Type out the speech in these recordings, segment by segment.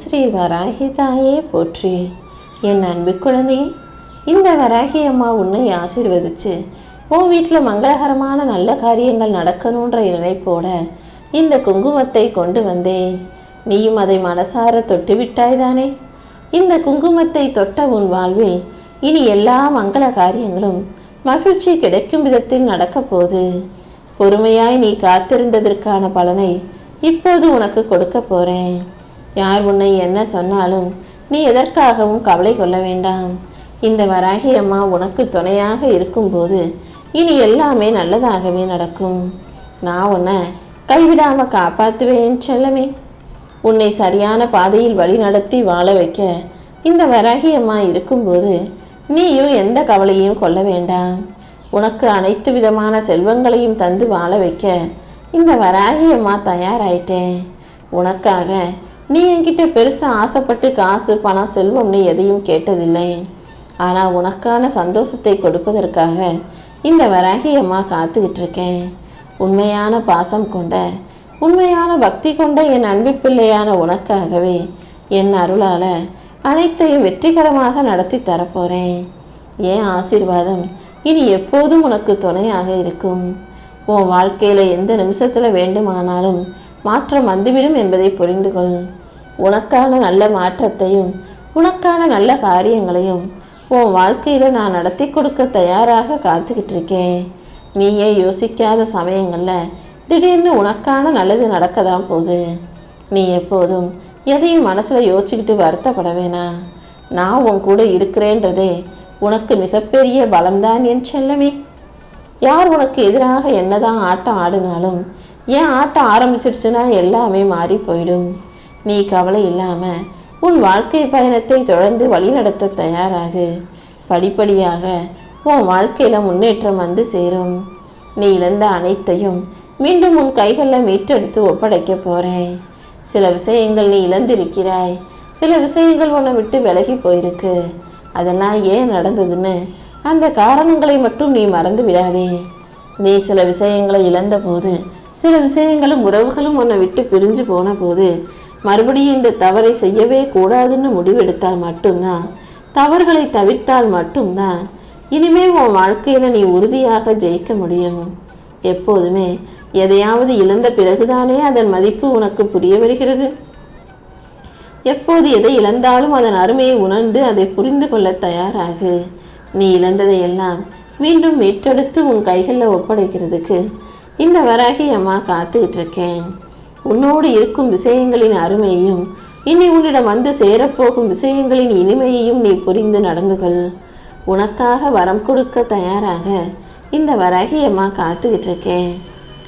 ஸ்ரீ வராகி தாயே போற்றி. என் அன்பு குழந்தையே இந்த வராகி அம்மா உன்னை ஆசீர்வதிச்சு உன் வீட்டில் மங்களகரமான நல்ல காரியங்கள் நடக்கணுன்ற நினைப்போட இந்த குங்குமத்தை கொண்டு வந்தேன். நீயும் அதை மனசார தொட்டு விட்டாய்தானே இந்த குங்குமத்தை தொட்ட உன் வாழ்வில் இனி எல்லா மங்கள காரியங்களும் மகிழ்ச்சி கிடைக்கும் விதத்தில் நடக்கப் போகுது. பொறுமையாய் நீ காத்திருந்ததற்கான பலனை இப்போது உனக்கு கொடுக்க போறேன். யார் உன்னை என்ன சொன்னாலும் நீ எதற்காகவும் கவலை கொள்ள வேண்டாம். இந்த வராகி அம்மா உனக்கு துணையாக இருக்கும்போது இனி எல்லாமே நல்லதாகவே நடக்கும். நான் உன்னை கைவிடாம காப்பாற்றுவேன் செல்லமே. உன்னை சரியான பாதையில் வழிநடத்தி வாழ வைக்க இந்த வராகி அம்மா இருக்கும்போது நீயும் எந்த கவலையும் கொள்ள வேண்டாம். உனக்கு அனைத்து விதமான செல்வங்களையும் தந்து வாழ வைக்க இந்த வராகி அம்மா தயாராயிட்டேன். உனக்காக நீ என்கிட்ட பெருசா ஆசைப்பட்டு காசு பணம் செல்வம்னு எதையும் கேட்டதில்லை. ஆனா உனக்கான சந்தோஷத்தை கொடுப்பதற்காக இந்த வராகியம்மா காத்துக்கிட்டு இருக்கேன் உண்மையான பாசம் கொண்ட உண்மையான பக்தி கொண்ட என் அன்பு பிள்ளையான உனக்காகவே என் அருளால அனைத்தையும் வெற்றிகரமாக நடத்தி தரப்போறேன். என் ஆசீர்வாதம் இனி எப்போதும் உனக்கு துணையாக இருக்கும். உன் வாழ்க்கையில எந்த நிமிஷத்துல வேண்டுமானாலும் மாற்றம் வந்துவிடும் என்பதை புரிந்து கொள். உனக்கான நல்ல மாற்றத்தையும் உனக்கான நல்ல காரியங்களையும் உன் வாழ்க்கையில் நான் நடத்தி கொடுக்க தயாராக காத்துக்கிட்டு இருக்கேன். நீயே யோசிக்காத சமயங்களில் திடீர்னு உனக்கான நல்லது நடக்க தான் போகுது. நீ எப்போதும் எதையும் மனசில் யோசிச்சுக்கிட்டு வருத்தப்பட வேணாம் நான் உன் கூட இருக்கிறேன்றதே உனக்கு மிகப்பெரிய பலம்தான் என் செல்லமே. யார் உனக்கு எதிராக என்னதான் ஆட்டம் ஆடினாலும் ஏன் ஆட்டம் ஆரம்பிச்சிருச்சுன்னா எல்லாமே மாறி போயிடும். நீ கவலை இல்லாமல் உன் வாழ்க்கை பயணத்தை தொடர்ந்து வழிநடத்த தயாராகு. படிப்படியாக உன் வாழ்க்கையில் முன்னேற்றம் வந்து சேரும். நீ இழந்த அனைத்தையும் மீண்டும் உன் கைகளில் மீட்டெடுத்து ஒப்படைக்க போகிறேன் சில விஷயங்கள் நீ இழந்திருக்கிறாய். சில விஷயங்கள் உன்னை விட்டு விலகி போயிருக்கு. அதெல்லாம் ஏன் நடந்ததுன்னு அந்த காரணங்களை மட்டும் நீ மறந்து விடாதே. நீ சில விஷயங்களை இழந்த போது சில விஷயங்களும் உறவுகளும் உன்னை விட்டு பிரிஞ்சு போன போது மறுபடியும் இந்த தவறை செய்யவே கூடாதுன்னு முடிவெடுத்தால் மட்டும்தான் தவறுகளை தவிர்த்தால் மட்டும்தான் இனிமே உன் வாழ்க்கையில நீ உறுதியாக ஜெயிக்க முடியும். எப்போதுமே எதையாவது இழந்த பிறகுதானே அதன் மதிப்பு உனக்கு புரிய வருகிறது. எப்போது எதை இழந்தாலும் அதன் அருமையை உணர்ந்து அதை புரிந்து கொள்ள தயாராகு. நீ இழந்ததையெல்லாம் மீண்டும் மீட்டெடுத்து உன் கைகளில் ஒப்படைக்கிறதுக்கு இந்த வராகி அம்மா காத்துக்கிட்டு இருக்கேன் உன்னோடு இருக்கும் விஷயங்களின் அருமையையும் இனி உன்னிடம் வந்து சேரப்போகும் விஷயங்களின் இனிமையையும் நீ புரிந்து நடந்து கொள். உனக்காக வரம் கொடுக்க தயாராக இந்த வராகி அம்மா காத்துக்கிட்டு இருக்கேன்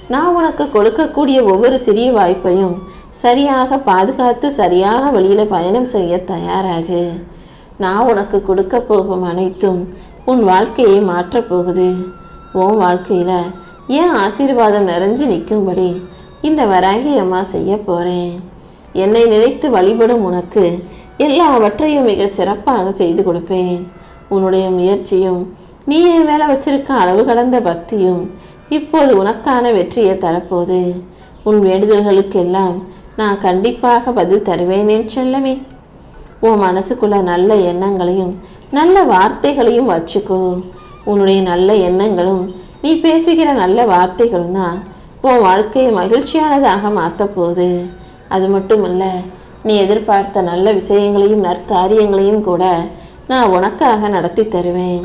நான் உனக்கு கொடுக்கக்கூடிய ஒவ்வொரு சிறிய வாய்ப்பையும் சரியாக பாதுகாத்து சரியான வழியில் பயணம் செய்ய தயாராகு. நான் உனக்கு கொடுக்க போகும் அனைத்தும் உன் வாழ்க்கையை மாற்றப் போகுது. உன் வாழ்க்கையில் ஏன் ஆசீர்வாதம் நிறைஞ்சு நிற்கும்படி இந்த வராகி அம்மா செய்ய போறேன். என்னை நினைத்து வழிபடும் உனக்கு எல்லாவற்றையும் மிக சிறப்பாக செய்து கொடுப்பேன். உன்னுடைய முயற்சியும் நீ என் மேலே வச்சிருக்க அளவு கடந்த பக்தியும் இப்போது உனக்கான வெற்றியை தரப்போது உன் வேண்டுதல்களுக்கெல்லாம் நான் கண்டிப்பாக பதில் தருவேன் செல்லமே. உன் மனசுக்குள்ள நல்ல எண்ணங்களையும் நல்ல வார்த்தைகளையும் வச்சுக்கோ. உன்னுடைய நல்ல எண்ணங்களும் நீ பேசுகிற நல்ல வார்த்தைகள் தான் உன் வாழ்க்கையை மகிழ்ச்சியானதாக மாற்றப் போகுது அது மட்டுமல்ல நீ எதிர்பார்த்த நல்ல விஷயங்களையும் நற்காரியங்களையும் கூட நான் உனக்காக நடத்தி தருவேன்.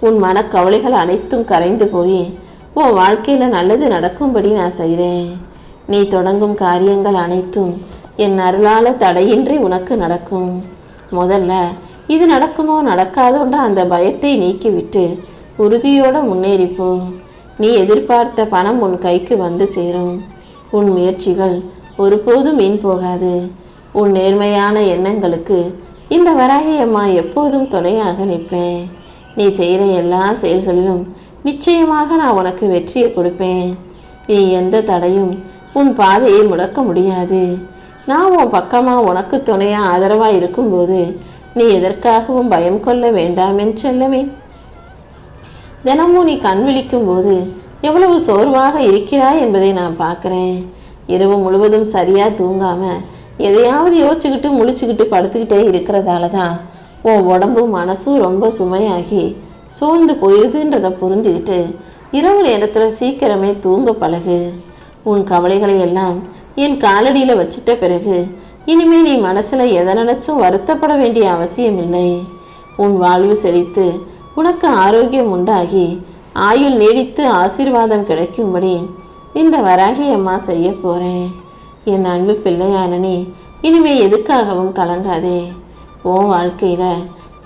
உன் மனக்கவலைகள் அனைத்தும் கரைந்து போய் உன் வாழ்க்கையில் நல்லது நடக்கும்படி நான் செய்கிறேன் நீ தொடங்கும் காரியங்கள் அனைத்தும் என் அருளால் தடையின்றி உனக்கு நடக்கும். முதல்ல இது நடக்குமோ நடக்காதோன்ற அந்த பயத்தை நீக்கிவிட்டு உறுதியோட முன்னேறிப்போ நீ எதிர்பார்த்த பணம் உன் கைக்கு வந்து சேரும். உன் முயற்சிகள் ஒருபோதும் வீண் போகாது. உன் நேர்மையான எண்ணங்களுக்கு இந்த வராகியம்மா எப்போதும் துணையாக நிற்பேன். நீ செய்கிற எல்லா செயல்களிலும் நிச்சயமாக நான் உனக்கு வெற்றியை கொடுப்பேன். நீ எந்த தடையும் உன் பாதையை முடக்க முடியாது. நான் உன் பக்கமாக உனக்கு துணையாக ஆதரவாக இருக்கும்போது நீ எதற்காகவும் பயம் கொள்ள வேண்டாம் என் செல்லமே. தினமும் நீ கண் விழிக்கும் போது எவ்வளவு சோர்வாக இருக்கிறாய் என்பதை நான் பார்க்குறேன். இரவு முழுவதும் சரியாக தூங்காமல் எதையாவது யோசிச்சுக்கிட்டு முழிச்சுக்கிட்டு படுத்துக்கிட்டே இருக்கிறதால தான் உன் உடம்பும் மனசும் ரொம்ப சுமையாகி சோர்ந்து போயிருதுன்றத புரிஞ்சுக்கிட்டு இரவு நேரத்தில் சீக்கிரமே தூங்க பழகு. உன் கவலைகளை எல்லாம் என் காலடியில் வச்சிட்ட பிறகு இனிமே நீ மனசில் எதை நினச்சும் வருத்தப்பட வேண்டிய அவசியம் இல்லை உன் வாழ்வு செழித்து உனக்கு ஆரோக்கியம் உண்டாகி ஆயுள் நீடித்து ஆசீர்வாதம் கிடைக்கும்படி இந்த வராகி அம்மா செய்ய போறேன். என் அன்பு பிள்ளையான இனிமேல் இனிமே எதுக்காகவும் கலங்காதே. உன் வாழ்க்கையில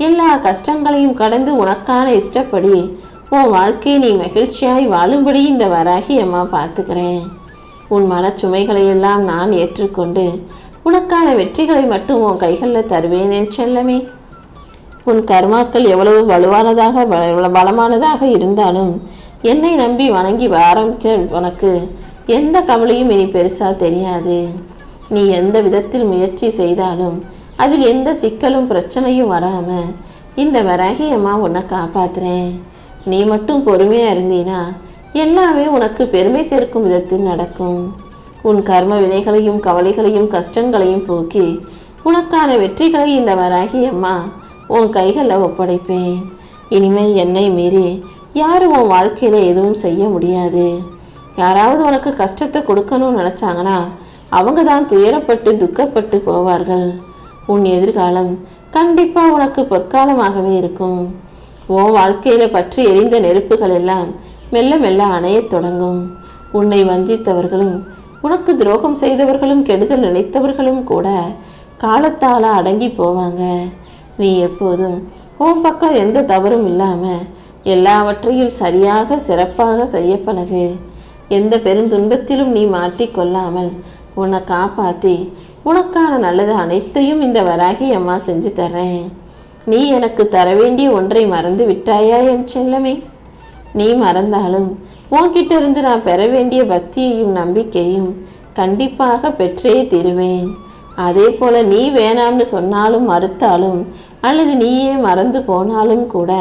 எல்லா கஷ்டங்களையும் கடந்து உனக்கான இஷ்டப்படி உன் வாழ்க்கையை நீ மகிழ்ச்சியாய் வாழும்படி இந்த வராகி அம்மா பார்த்துக்கிறேன். உன் மனச்சுமைகளை எல்லாம் நான் ஏற்றுக்கொண்டு உனக்கான வெற்றிகளை மட்டும் உன் கைகளில் தருவேன் செல்லமே. உன் கர்மாக்கள் எவ்வளவு வலுவானதாக பலமானதாக இருந்தாலும் என்னை நம்பி வணங்கி ஆரம்பிக்க உனக்கு. எந்த கவலையும் இனி பெருசா தெரியாது. நீ எந்த விதத்தில் முயற்சி செய்தாலும் அதில் எந்த சிக்கலும் பிரச்சனையும் வராம இந்த வராகி அம்மா உன்னை காப்பாத்துறேன். நீ மட்டும் பொறுமையா இருந்தீனா எல்லாமே உனக்கு பெருமை சேர்க்கும் விதத்தில் நடக்கும். உன் கர்ம வினைகளையும் கவலைகளையும் கஷ்டங்களையும் போக்கி உனக்கான வெற்றிகளை இந்த வராகி அம்மா உன் கைகளில் ஒப்படைப்பேன். இனிமேல் என்னை மீறி யாரும் உன் வாழ்க்கையில் எதுவும் செய்ய முடியாது. யாராவது உனக்கு கஷ்டத்தை கொடுக்கணும்னு நினச்சாங்கன்னா அவங்க தான் துயரப்பட்டு துக்கப்பட்டு போவார்கள். உன் எதிர்காலம் கண்டிப்பாக உனக்கு பொற்காலமாகவே இருக்கும். உன் வாழ்க்கையில பற்றி எரிந்த நெருப்புகள் எல்லாம் மெல்ல மெல்ல அணையத் தொடங்கும். உன்னை வஞ்சித்தவர்களும் உனக்கு துரோகம் செய்தவர்களும் கெடுதல் நினைத்தவர்களும் கூட காலத்தால் அடங்கி போவாங்க. நீ எப்போதும் உன் பக்கம் எந்த தவறும் இல்லாமல் எல்லாவற்றையும் சரியாக சிறப்பாக செய்ய பழகு. எந்த பெருந்துன்பத்திலும் நீ மாட்டிக்கொள்ளாமல் உன்னை காப்பாற்றி உனக்கான நல்லது அனைத்தையும் இந்த வராகி அம்மா செஞ்சு தர்றேன். நீ எனக்கு தர வேண்டிய ஒன்றை மறந்து விட்டாயா என் செல்லமே? நீ மறந்தாலும் உன்கிட்ட இருந்து நான் பெற வேண்டிய பக்தியையும் நம்பிக்கையும் கண்டிப்பாக பெற்றே தீருவேன். அதே போல நீ வேணாம்னு சொன்னாலும் மறுத்தாலும் அல்லது நீயே மறந்து போனாலும் கூட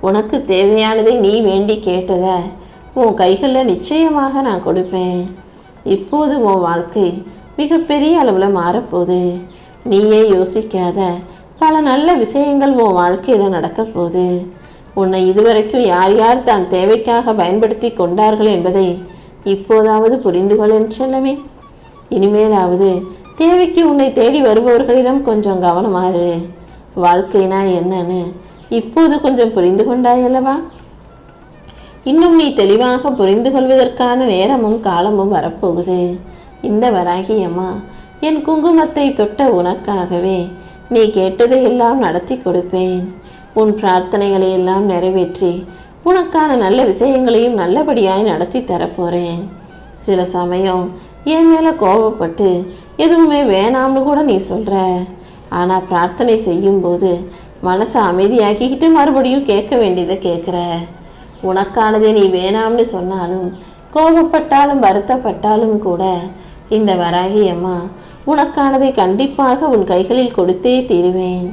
உனக்கு தேவையானதை நீ வேண்டி கேட்டத உன் கைகளில் நிச்சயமாக நான் கொடுப்பேன். இப்போது உன் வாழ்க்கை மிகப்பெரிய அளவில் மாறப்போகுது. நீயே யோசிக்காத பல நல்ல விஷயங்கள் உன் வாழ்க்கையில் நடக்கப் போகுது. உன்னை இதுவரைக்கும் யார் யார் தான் தேவைக்காக பயன்படுத்தி கொண்டார்கள் என்பதை இப்போதாவது புரிந்து கொள்ளேன் என் செல்லமே இனிமேலாவது தேவைக்கு உன்னை தேடி வருபவர்களிடம் கொஞ்சம் கவனமாறு. வாழ்க்கைனா என்னன்னு இப்போது கொஞ்சம் புரிந்து கொண்டாயல்லவா இன்னும் நீ தெளிவாக புரிந்து கொள்வதற்கான நேரமும் காலமும் வரப்போகுது. இந்த வராகி அம்மா என் குங்குமத்தை தொட்ட உனக்காகவே நீ கேட்டதை எல்லாம் நடத்தி கொடுப்பேன். உன் பிரார்த்தனைகளை எல்லாம் நிறைவேற்றி உனக்கான நல்ல விஷயங்களையும் நல்லபடியாய் நடத்தி தரப்போறேன். சில சமயம் என் மேல கோபப்பட்டு எதுவுமே வேணாம்னு கூட நீ சொல்ற. ஆனா பிரார்த்தனை செய்யும்போது மனசை அமைதியாக்கிக்கிட்டு மறுபடியும் கேட்க வேண்டியதை கேட்குற. உனக்கானதை நீ வேணாம்னு சொன்னாலும் கோபப்பட்டாலும் வருத்தப்பட்டாலும் கூட இந்த வராகி அம்மா உனக்கானதை கண்டிப்பாக உன் கைகளில் கொடுத்தே தீருவேன்.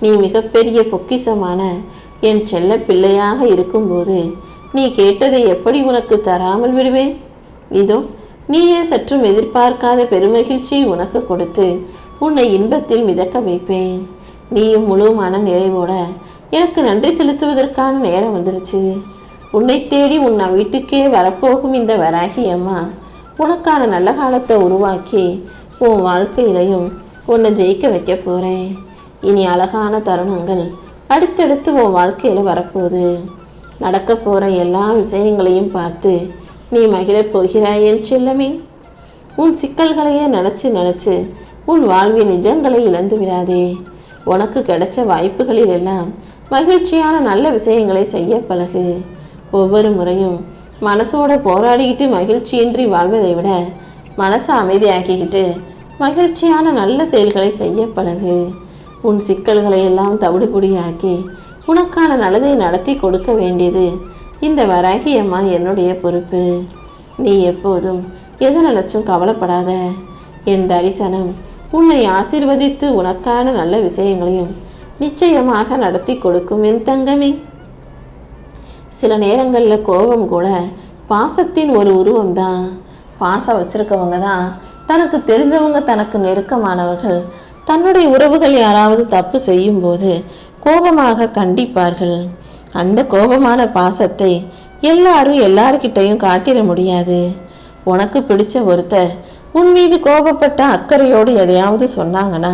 நீ மிகப்பெரிய பொக்கிஷமான என் செல்ல பிள்ளையாக இருக்கும்போது நீ கேட்டதை எப்படி உனக்கு தராமல் விடுவேன்? இதோ நீயே சற்றும் எதிர்பார்க்காத பெருமகிழ்ச்சியை உனக்கு கொடுத்து உன்னை இன்பத்தில் மிதக்க வைப்பேன். நீயும் முழு மன நிறைவோட எனக்கு நன்றி செலுத்துவதற்கான நேரம் வந்துருச்சு. உன்னை தேடி உன் வீட்டுக்கே வரப்போகும் இந்த வராகி அம்மா உனக்கான நல்ல காலத்தை உருவாக்கி உன் வாழ்க்கையிலையும் உன்னை ஜெயிக்க வைக்க போகிறேன் இனி அழகான தருணங்கள் அடுத்தடுத்து உன் வாழ்க்கையில் வரப்போகுது. நடக்க போகிற எல்லா விஷயங்களையும் பார்த்து நீ மகிழப் போகிறாய் என் செல்லமே. உன் சிக்கல்களையே நினச்சி நினச்சி உன் வாழ்வின் நிஜங்களை இழந்து விடாதே. உனக்கு கிடைச்ச வாய்ப்புகளில் எல்லாம் மகிழ்ச்சியான நல்ல விஷயங்களை செய்ய பழகு. ஒவ்வொரு முறையும் மனசோட போராடிக்கிட்டு மகிழ்ச்சியின்றி வாழ்வதை விட மனசை அமைதியாக்கிக்கிட்டு மகிழ்ச்சியான நல்ல செயல்களை செய்ய பழகு. உன் சிக்கல்களை எல்லாம் தவிடுபொடியாக்கி உனக்கான நல்லதை நடத்தி கொடுக்க வேண்டியது இந்த வராகியம்மா என்னுடைய பொறுப்பு. நீ எப்போதும் எதை நினைச்சும் கவலைப்படாத. என் தரிசனம் உன்னை ஆசிர்வதித்து உனக்கான நல்ல விஷயங்களையும் நிச்சயமாக நடத்தி கொடுக்கும் என் தங்கமே. சில நேரங்களில் கோபம் கூட பாசத்தின் ஒரு உருவம் தான் பாசம் வச்சிருக்கவங்க தான் தனக்கு தெரிஞ்சவங்க தனக்கு நெருக்கமானவர்கள் தன்னுடைய உறவுகள் யாராவது தப்பு செய்யும்போது கோபமாக கண்டிப்பார்கள். அந்த கோபமான பாசத்தை எல்லாரும் எல்லார்கிட்டையும் காட்டிட முடியாது. உனக்கு பிடிச்ச ஒருத்தர் உன் மீது கோபப்பட்ட அக்கறையோடு எதையாவது சொன்னாங்கன்னா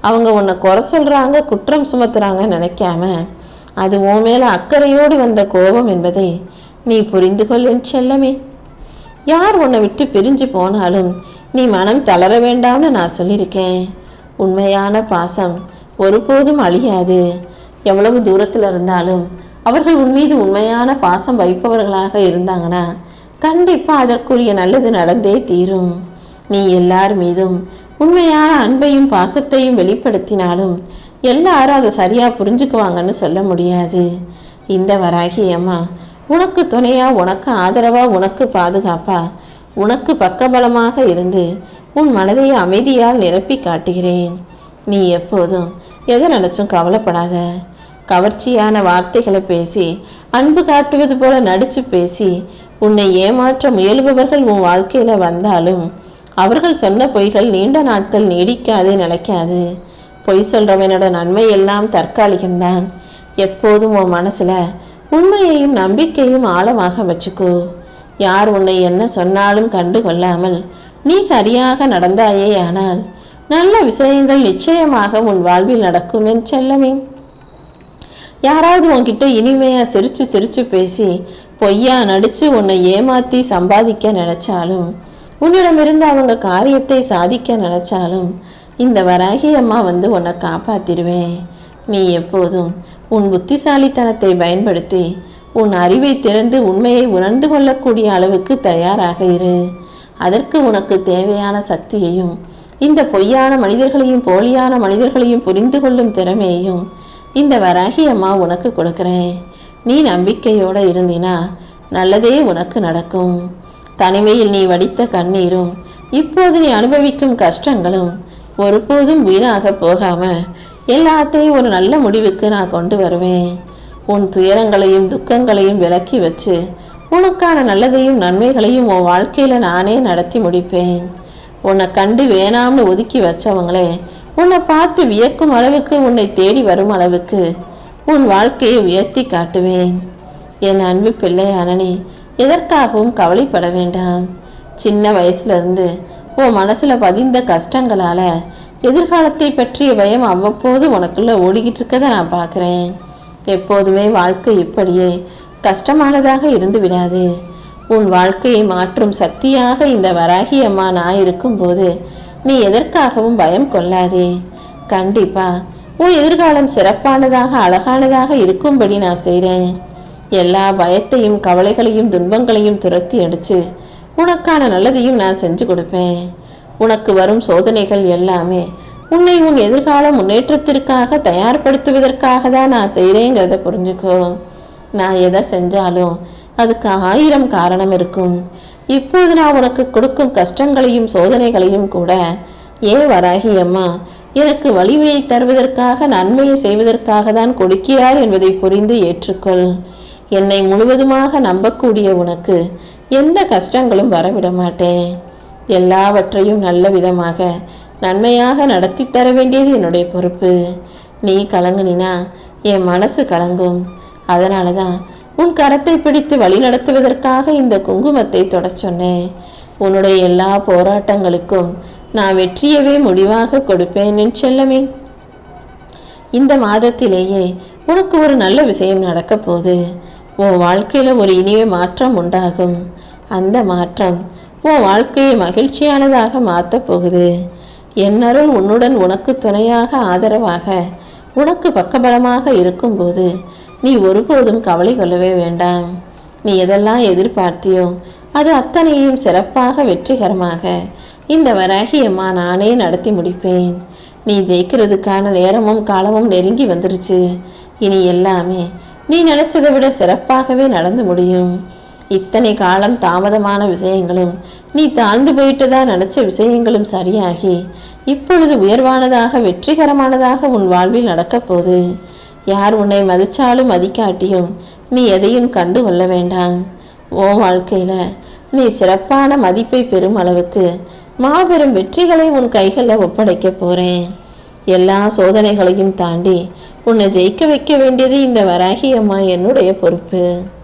அவங்க உன்னை குறை சொல்றாங்க குற்றம் சுமத்துறாங்கன்னு நினைக்காம அது உன் மேல அக்கறையோடு வந்த கோபம் என்பதை நீ புரிந்து கொள் என் செல்லமே. யார் உன்னை விட்டு பிரிஞ்சு போனாலும் நீ மனம் தளர வேண்டாம்னு நான் சொல்லியிருக்கேன். உண்மையான பாசம் ஒருபோதும் அழியாது. எவ்வளவு தூரத்தில் இருந்தாலும் அவர்கள் உன் மீது உண்மையான பாசம் வைப்பவர்களாக இருந்தாங்கன்னா கண்டிப்பாக அதற்குரிய நல்லது நடந்தே தீரும். நீ எல்லார் மீதும் உண்மையான அன்பையும் பாசத்தையும் வெளிப்படுத்தினாலும் எல்லாரும் அதை சரியா புரிஞ்சுக்குவாங்கன்னு சொல்ல முடியாது. இந்த வராகி அம்மா உனக்கு துணையா உனக்கு ஆதரவா உனக்கு பாதுகாப்பா? உனக்கு பக்கபலமாக இருந்து உன் மனதை அமைதியால் நிரப்பி காட்டுகிறேன். நீ எப்போதும் எதை நினைச்சும் கவலைப்படாத. கவர்ச்சியான வார்த்தைகளை பேசி அன்பு காட்டுவது போல நடிச்சு பேசி உன்னை ஏமாற்ற முயலுபவர்கள் உன் வாழ்க்கையில வந்தாலும் அவர்கள் சொன்ன பொய்கள் நீண்ட நாட்கள் நீடிக்காது நிலைக்காது. பொய் சொல்றவனோட நன்மை எல்லாம் தற்காலிகம்தான் எப்போதும் உன் மனசுல உண்மையையும் நம்பிக்கையும் ஆழமாக வச்சுக்கோ. யார் உன்னை என்ன சொன்னாலும் கண்டு கொள்ளாமல் நீ சரியாக நடந்தாயே ஆனால் நல்ல விஷயங்கள் நிச்சயமாக உன் வாழ்வில் நடக்கும் என் செல்லமே. யாராவது உன்கிட்ட இனிமையா சிரிச்சு சிரிச்சு பேசி பொய்யா நடிச்சு உன்னை ஏமாத்தி சம்பாதிக்க நினைச்சாலும் உன்னிடமிருந்து அவங்க காரியத்தை சாதிக்க நினைச்சாலும் இந்த வராகி அம்மா வந்து உன்னை காப்பாத்திருவேன் நீ எப்போதும் உன் புத்திசாலித்தனத்தை பயன்படுத்தி உன் அறிவை திறந்து உண்மையை உணர்ந்து கொள்ளக்கூடிய அளவுக்கு தயாராக இரு. அதற்கு உனக்கு தேவையான சக்தியையும் இந்த பொய்யான மனிதர்களையும் போலியான மனிதர்களையும் புரிந்து கொள்ளும் திறமையையும் இந்த வராகி அம்மா உனக்கு கொடுக்குறேன். நீ நம்பிக்கையோட இருந்தினா நல்லதே உனக்கு நடக்கும். தனிமையில் நீ வடித்த கண்ணீரும் இப்போது நீ அனுபவிக்கும் கஷ்டங்களும் ஒருபோதும் வீணாக போகாம எல்லாத்தையும் ஒரு நல்ல முடிவுக்கு நான் கொண்டு வருவேன். உன் துயரங்களையும் துக்கங்களையும் விலக்கி வச்சு உனக்கான நல்லதையும் நன்மைகளையும் உன் வாழ்க்கையில நானே நடத்தி முடிப்பேன். உன்னை கண்டு வேணாம்னு ஒதுக்கி வச்சவங்களே உன்னை பார்த்து வியக்கும் அளவுக்கு உன்னை தேடி வரும் அளவுக்கு உன் வாழ்க்கையை உயர்த்தி காட்டுவேன். என் அன்பு பிள்ளை அனனி எதற்காகவும் கவலைப்பட வேண்டாம். சின்ன வயசுல இருந்து உன் மனசுல பதிந்த கஷ்டங்களால எதிர்காலத்தை பற்றிய பயம் அவ்வப்போது உனக்குள்ளே ஓடிக்கிட்டு இருக்கதை நான் பார்க்குறேன். எப்போதுமே வாழ்க்கை இப்படியே கஷ்டமானதாக இருந்து விடாது. உன் வாழ்க்கையை மாற்றும் சக்தியாக இந்த வராகி அம்மா நான் இருக்கும்போது நீ எதற்காகவும் பயம் கொள்ளாதே. கண்டிப்பா உன் எதிர்காலம் சிறப்பானதாக அழகானதாக இருக்கும்படி நான் செய்கிறேன் எல்லா பயத்தையும் கவலைகளையும் துன்பங்களையும் துரத்தி அடிச்சு உனக்கான நல்லதையும் நான் செஞ்சு கொடுப்பேன். உனக்கு வரும் சோதனைகள் எல்லாமே உன்னை உன் எதிர்கால முன்னேற்றத்திற்காக தயார்படுத்துவதற்காக தான் நான் செய்கிறேங்கிறத புரிஞ்சுக்கோ. நான் எதை செஞ்சாலும் அதுக்கு ஆயிரம் காரணம் இருக்கும். இப்போது நான் உனக்கு கொடுக்கும் கஷ்டங்களையும் சோதனைகளையும் கூட ஏன் வராகி அம்மா எனக்கு வலிமையை தருவதற்காக நன்மையை செய்வதற்காக தான் கொடுக்கிறார் என்பதை புரிந்து ஏற்றுக்கொள். என்னை முழுவதுமாக நம்பக்கூடிய உனக்கு எந்த கஷ்டங்களும் வரவிட மாட்டேன். எல்லாவற்றையும் நல்ல விதமாக நன்மையாக நடத்தி தர வேண்டியது என்னுடைய பொறுப்பு. நீ கலங்குனினா என் மனசு கலங்கும். அதனால தான் உன் கரத்தை பிடித்து வழி நடத்துவதற்காக இந்த குங்குமத்தை தொடச் சொன்னேன். உன்னுடைய எல்லா போராட்டங்களுக்கும் நான் வெற்றியவே முடிவாக கொடுப்பேன் என் செல்லமே. இந்த மாதத்திலேயே உனக்கு ஒரு நல்ல விஷயம் நடக்க போகுது. உன் வாழ்க்கையில ஒரு இனிய மாற்றம் உண்டாகும். அந்த மாற்றம் உன் வாழ்க்கையை மகிழ்ச்சியானதாக மாற்றப் போகுது. என்னருள் உன்னுடன் உனக்கு துணையாக ஆதரவாக உனக்கு பக்கபலமாக இருக்கும்போது நீ ஒருபோதும் கவலை கொள்ளவே வேண்டாம். நீ எதெல்லாம் எதிர்பார்த்தியோ அது அத்தனையும் சிறப்பாக வெற்றிகரமாக இந்த வராகியம்மா நானே நடத்தி முடிப்பேன். நீ ஜெயிக்கிறதுக்கான நேரமும் காலமும் நெருங்கி வந்துருச்சு. இனி எல்லாமே நீ நினைச்சதை விட சிறப்பாகவே நடந்து முடியும். இத்தனை காலம் தாமதமான விஷயங்களும் நீ தாழ்ந்து போயிட்டதா நினைச்ச விஷயங்களும் சரியாகி இப்பொழுது உயர்வானதாக வெற்றிகரமானதாக உன் வாழ்வில் நடக்கப் போகுது. யார் உன்னை மதிச்சாலும் மதிக்காட்டியும் நீ எதையும் கண்டு கொள்ள வேண்டாம். ஓ வாழ்க்கையில நீ சிறப்பான மதிப்பை பெறும் அளவுக்கு மாபெரும் வெற்றிகளை உன் கைகளில் ஒப்படைக்க போறேன். எல்லா சோதனைகளையும் தாண்டி உன்னை ஜெயிக்க வைக்க வேண்டியது இந்த வராகி அம்மா என்னுடைய பொறுப்பு.